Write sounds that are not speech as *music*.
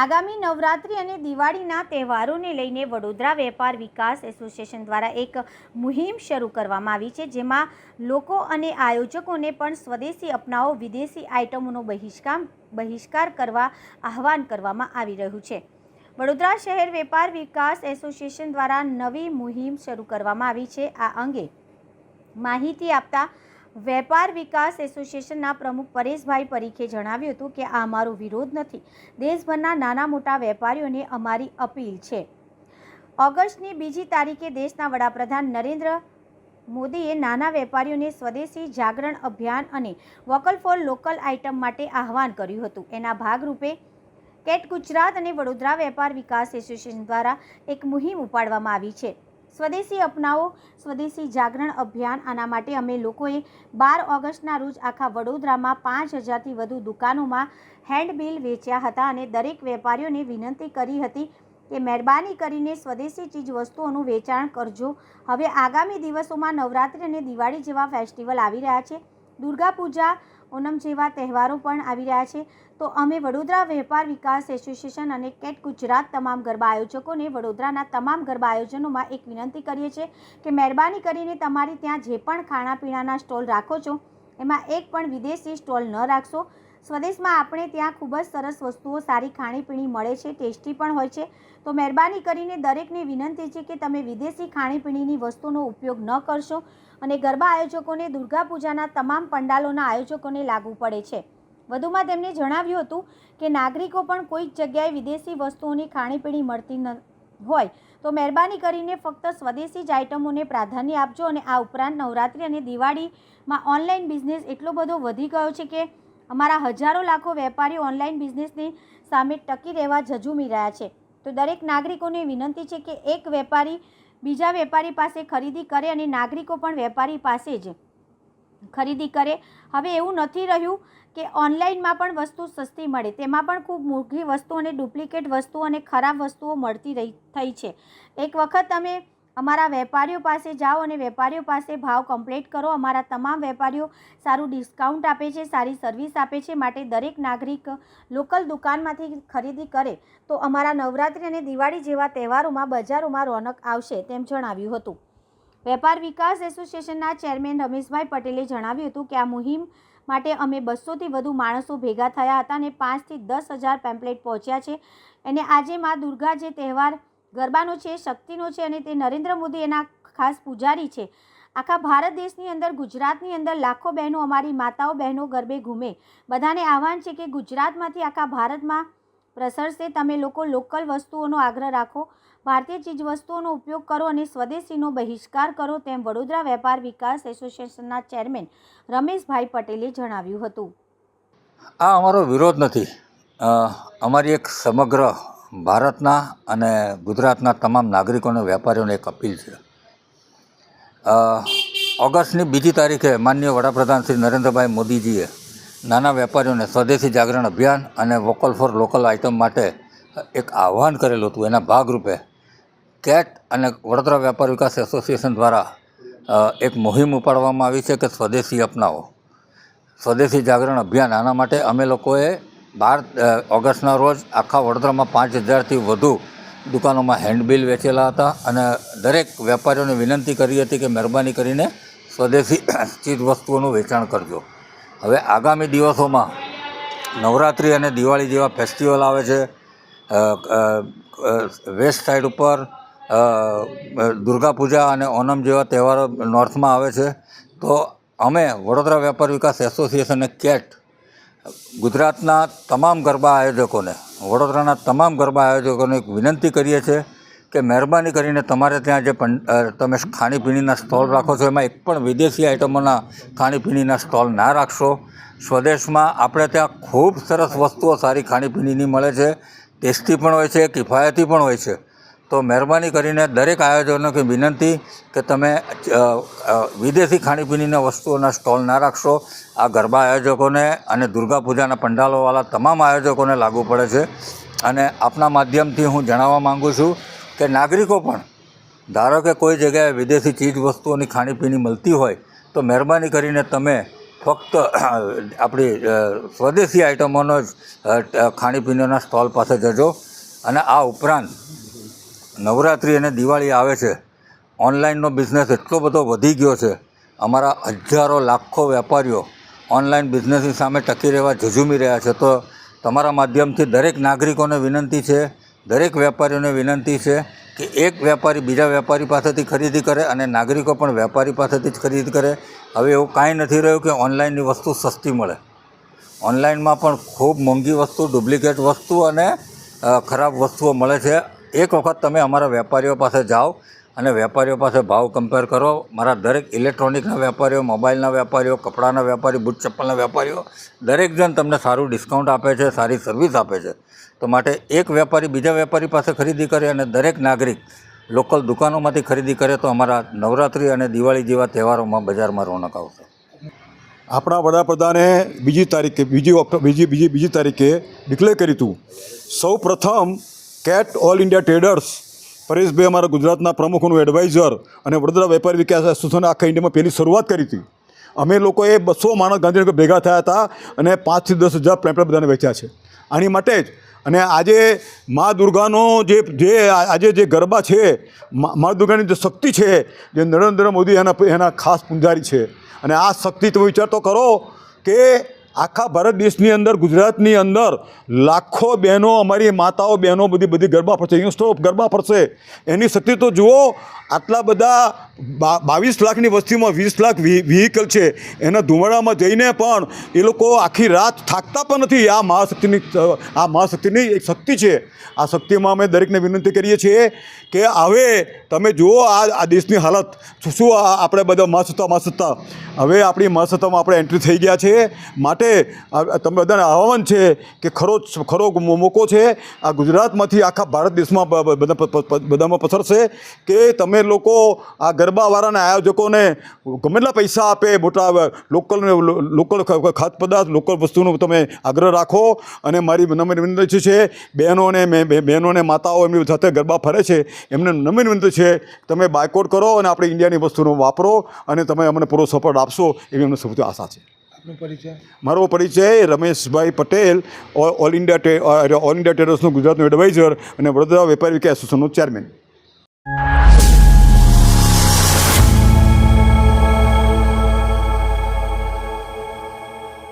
આગામી નવરાત્રિ અને દિવાળીના તહેવારોને લઈને વડોદરા વેપાર વિકાસ એસોસિએશન દ્વારા એક મુહિમ શરૂ કરવામાં આવી છે, જેમાં લોકો અને આયોજકોને પણ સ્વદેશી અપનાવો, વિદેશી આઇટમોનો બહિષ્કાર બહિષ્કાર કરવા આહવાન કરવામાં આવી રહ્યું છે. વડોદરા શહેર વેપાર વિકાસ એસોસિએશન દ્વારા નવી મુહિમ શરૂ કરવામાં આવી છે. આ અંગે માહિતી આપતા વેપાર વિકાસ એસોસિએશનના પ્રમુખ પરેશભાઈ પરીખે જણાવ્યું હતું કે આ અમારો વિરોધ નથી. દેશભરના નાના મોટા વેપારીઓને અમારી અપીલ છે. ઓગસ્ટની બીજી તારીખે દેશના વડાપ્રધાન નરેન્દ્ર મોદીએ નાના વેપારીઓને સ્વદેશી જાગરણ અભિયાન અને વોકલ ફોર લોકલ આઇટમ માટે આહવાન કર્યું હતું. એના ભાગરૂપે કેટ ગુજરાત અને વડોદરા વેપાર વિકાસ એસોસિએશન દ્વારા એક મુહિમ ઉપાડવામાં આવી છે. સ્વદેશી અપનાવો, સ્વદેશી જાગરણ અભિયાન, આના માટે અમે લોકોએ બાર ઓગસ્ટના રોજ આખા વડોદરામાં પાંચ હજારથી વધુ દુકાનોમાં હેન્ડબિલ વેચ્યા હતા અને દરેક વેપારીઓને વિનંતી કરી હતી કે મહેરબાની કરીને સ્વદેશી ચીજ વસ્તુઓનું વેચાણ કરજો. હવે આગામી દિવસોમાં નવરાત્રિ અને દિવાળી જેવા ફેસ્ટિવલ આવી રહ્યા છે. દુર્ગા પૂજા ઓનમ જેવા તહેવારો પણ આવી રહ્યા છે. તો અમે વડોદરા વેપાર વિકાસ એસોસિએશન અને કેટ ગુજરાત તમામ ગરબા આયોજકોને વડોદરાના તમામ ગરબા આયોજનોમાં એક વિનંતી કરીએ છીએ કે મહેરબાની કરીને તમારી ત્યાં જે પણ ખાણાપીણાના સ્ટોલ રાખો છો, એમાં એક પણ વિદેશી સ્ટોલ ન રાખશો. સ્વદેશમાં આપણે ત્યાં ખૂબ જ સરસ વસ્તુઓ, સારી ખાણીપીણી મળે છે, ટેસ્ટી પણ હોય છે. તો મહેરબાની કરીને દરેકને વિનંતી છે કે તમે વિદેશી ખાણીપીણીની વસ્તુનો ઉપયોગ ન કરશો અને ગરબા આયોજકોને દુર્ગા પૂજાના તમામ પંડાલોના આયોજકોને લાગુ પડે છે. વધુમાં તેમણે જણાવ્યું હતું કે નાગરિકો પણ કોઈક જગ્યાએ વિદેશી વસ્તુઓની ખાણીપીણી મળતી ન હોય. તો મહેરબાની કરીને ફક્ત સ્વદેશી જ આઇટમોને પ્રાધાન્ય આપજો અને આ ઉપરાંત નવરાત્રિ અને દિવાળીમાં ઓનલાઈન બિઝનેસ એટલો બધો વધી ગયો છે કે અમારા હજારો લાખો વેપારીઓ ઓનલાઈન બિઝનેસની સામે ટકી રહેવા ઝઝૂમી રહ્યા છે. તો દરેક નાગરિકોને વિનંતી છે કે એક વેપારી બીજા વેપારી પાસે ખરીદી કરે અને નાગરિકો પણ વેપારી પાસે જ ખરીદી કરે. હવે એવું નથી રહ્યું કે ઓનલાઈનમાં પણ વસ્તુ સસ્તી મળે. તેમાં પણ ખૂબ મોંઘી વસ્તુ અને ડુપ્લિકેટ વસ્તુઓ અને ખરાબ વસ્તુઓ મળતી રહી, થઈ છે. એક વખત તમે અમારા વેપારીઓ પાસે જાઓ અને વેપારીઓ પાસે ભાવ કમ્પ્લેટ કરો. અમારા તમામ વેપારીઓ સારું ડિસ્કાઉન્ટ આપે છે, સારી સર્વિસ આપે છે માટે દરેક નાગરિક લોકલ દુકાનમાંથી ખરીદી કરે. તો અમારા નવરાત્રિ અને દિવાળી જેવા તહેવારોમાં બજારોમાં રોનક આવશે તેમ જણાવ્યું હતું. વેપાર વિકાસ એસોસિએશનના ચેરમેન રમેશભાઈ પટેલે જણાવ્યું હતું કે આ મુહિમ માટે અમે બસોથી વધુ માણસો ભેગા થયા હતા અને પાંચથી દસ હજાર પેમ્પલેટ પહોંચ્યા છે. અને આજે મા દુર્ગા જે તહેવાર ગરબાનો છે, શક્તિનો છે અને તે નરેન્દ્ર મોદી એના ખાસ પૂજારી છે. આખા ભારત દેશની અંદર, ગુજરાતની અંદર લાખો બહેનો અમારી માતાઓ બહેનો ગરબે ઘૂમે. બધાને આહવાન છે કે ગુજરાતમાંથી આખા ભારતમાં પ્રસરશે. તમે લોકો લોકલ વસ્તુઓનો આગ્રહ રાખો. ભારતીય ચીજ વસ્તુઓનો ઉપયોગ કરો અને સ્વદેશીનો બહિષ્કાર કરો તેમ વડોદરા વેપાર વિકાસ એસોસિએશનના ચેરમેન રમેશભાઈ પટેલે જણાવ્યું હતું. આ અમારો વિરોધ નથી. અમારી એક સમગ્ર ભારતના અને ગુજરાતના તમામ નાગરિકોને, વેપારીઓને એક અપીલ છે. ઓગસ્ટની બીજી તારીખે માનનીય વડાપ્રધાન શ્રી નરેન્દ્રભાઈ મોદીજીએ નાના વેપારીઓને સ્વદેશી જાગરણ અભિયાન અને વોકલ ફોર લોકલ આઇટમ માટે એક આહ્વાન કરેલું હતું. એના ભાગરૂપે કેટ અને વડોદરા વેપાર વિકાસ એસોસિએશન દ્વારા એક મુહિમ ઉપાડવામાં આવી છે કે સ્વદેશી અપનાવો. સ્વદેશી જાગરણ અભિયાન આના માટે અમે લોકોએ બાર ઓગસ્ટના રોજ આખા વડોદરામાં પાંચ હજારથી વધુ દુકાનોમાં હેન્ડબિલ વેચેલા હતા અને દરેક વેપારીઓને વિનંતી કરી હતી કે મહેરબાની કરીને સ્વદેશી *clears throat* ચીજ વસ્તુઓનું વેચાણ કરજો. હવે આગામી દિવસોમાં નવરાત્રિ અને દિવાળી જેવા ફેસ્ટિવલ આવે છે વેસ્ટ સાઈડ ઉપર દુર્ગા પૂજા અને ઓનમ જેવા તહેવારો નોર્થમાં આવે છે. તો અમે વડોદરા વેપાર વિકાસ એસોસિએશન અને કેટ ગુજરાતના તમામ ગરબા આયોજકોને, વડોદરાના તમામ ગરબા આયોજકોને એક વિનંતી કરીએ છીએ કે મહેરબાની કરીને તમારે ત્યાં જે તમે ખાણીપીણીના સ્ટોલ રાખો છો, એમાં એક પણ વિદેશી આઇટમોના ખાણીપીણીના સ્ટોલ ના રાખશો. સ્વદેશમાં આપણે ત્યાં ખૂબ સરસ વસ્તુઓ સારી ખાણીપીણીની મળે છે. ટેસ્ટી પણ હોય છે, કિફાયતી પણ હોય છે. તો મહેરબાની કરીને દરેક આયોજનોની વિનંતી કે તમે વિદેશી ખાણીપીણીના વસ્તુઓના સ્ટોલ ના રાખશો. આ ગરબા આયોજકોને અને દુર્ગા પૂજાના પંડાલોવાળા તમામ આયોજકોને લાગુ પડે છે. અને આપના માધ્યમથી હું જણાવવા માગું છું કે નાગરિકો પણ, ધારો કે કોઈ જગ્યાએ વિદેશી ચીજ વસ્તુઓની ખાણીપીણી મળતી હોય, તો મહેરબાની કરીને તમે ફક્ત આપણી સ્વદેશી આઇટમોનો જ ખાણીપીણીના સ્ટોલ પાસે જજો. અને આ ઉપરાંત નવરાત્રિ અને દિવાળી આવે છે. ઓનલાઈનનો બિઝનેસ એટલો બધો વધી ગયો છે. અમારા હજારો, લાખો વેપારીઓ ઓનલાઈન બિઝનેસની સામે ટકી રહેવા ઝઝૂમી રહ્યા છે. તો તમારા માધ્યમથી દરેક નાગરિકોને વિનંતી છે, દરેક વેપારીઓને વિનંતી છે કે એક વેપારી બીજા વેપારી પાસેથી ખરીદી કરે અને નાગરિકો પણ વેપારી પાસેથી જ ખરીદી કરે. હવે એવું કાંઈ નથી રહ્યું કે ઓનલાઈનની વસ્તુ સસ્તી મળે. ઓનલાઈનમાં પણ ખૂબ મોંઘી વસ્તુ, ડુપ્લિકેટ વસ્તુ અને ખરાબ વસ્તુઓ મળે છે. એક વખત તમે અમારા વેપારીઓ પાસે જાઓ અને વેપારીઓ પાસે ભાવ કમ્પેર કરો. મારા દરેક ઇલેક્ટ્રોનિકના વેપારીઓ મોબાઈલના વેપારીઓ, કપડાના વેપારી બૂટ ચપ્પલના વેપારીઓ, દરેક જણ તમને સારું ડિસ્કાઉન્ટ આપે છે, સારી સર્વિસ આપે છે. તો માટે એક વેપારી બીજા વેપારી પાસે ખરીદી કરે અને દરેક નાગરિક લોકલ દુકાનોમાંથી ખરીદી કરે તો અમારા નવરાત્રિ અને દિવાળી જેવા તહેવારોમાં બજારમાં રોનક આવશે. આપણા વડાપ્રધાને બીજી તારીખે, બીજી બીજી બીજી બીજી તારીખે ડિક્લેર કર્યું હતું. સૌ પ્રથમ CAT all India traders Pareshbhai અમારા ગુજરાતના પ્રમુખનું એડવાઇઝર અને વડોદરા વેપારી વિકાસ એસોસિએશન આખા ઇન્ડિયામાં પહેલી શરૂઆત કરી હતી. અમે લોકોએ બસો માણસ ગાંધીનગર ભેગા થયા હતા અને પાંચથી દસ હજાર પ્લેમ્પલેટ બધાને વેચ્યા છે. આની માટે જ અને આજે મા દુર્ગાનો જે જે આજે જે ગરબા છે મા દુર્ગાની જે શક્તિ છે, જે નરેન્દ્ર મોદી એના એના ખાસ પૂંજારી છે. અને આ શક્તિ તમે વિચાર તો કરો કે આખા ભારત દેશની અંદર, ગુજરાતની અંદર લાખો બહેનો, અમારી માતાઓ, બહેનો બધી બધી ગરબા ફરશે યંગસ્ટરો ગરબા ફરશે એની શક્તિ તો જુઓ, આટલા બધા બાવીસ લાખની વસ્તીમાં વીસ લાખ વ્હીકલ છે. એના ધુમાડામાં જઈને પણ એ લોકો આખી રાત થાકતા પણ નથી. આ મહાશક્તિની આ મહાશક્તિની એક શક્તિ છે. આ શક્તિમાં અમે દરેકને વિનંતી કરીએ છીએ કે હવે તમે જુઓ આ આ દેશની હાલત. શું આપણે બધા મહાસત્તા મહાસત્તા. હવે આપણી મહાસત્તામાં આપણે એન્ટ્રી થઈ ગયા છે. માટે આ- તમે બધાને આહવાન છે કે ખરો ખરો મોકો છે. આ ગુજરાતમાંથી આખા ભારત દેશમાં બધામાં પસરશે કે તમે લોકો આ ગરબાવાળાના આયોજકોને ગમે એટલા પૈસા આપે, મોટા લોકલ લોકલ ખાદ્ય પદાર્થ, લોકલ વસ્તુનો તમે આગ્રહ રાખો. અને મારી નમ્ર વિનંતી છે બહેનોને બહેનોને માતાઓ એમની સાથે ગરબા ફરે છે. એમને નમ્ર વિનંતી છે, તમે બાયકોટ કરો અને આપણે ઇન્ડિયાની વસ્તુનો વાપરો અને તમે અમને પૂરો સપોર્ટ આપશો એવી અમને સૌથી આશા છે. મારો પરિચય Rameshbhai Patel, all India all India ટ્રેડર્સનું ગુજરાતનું એડવાઇઝર અને વડોદરા વેપારી વિકાસ એસોસિએશનનો ચેરમેન.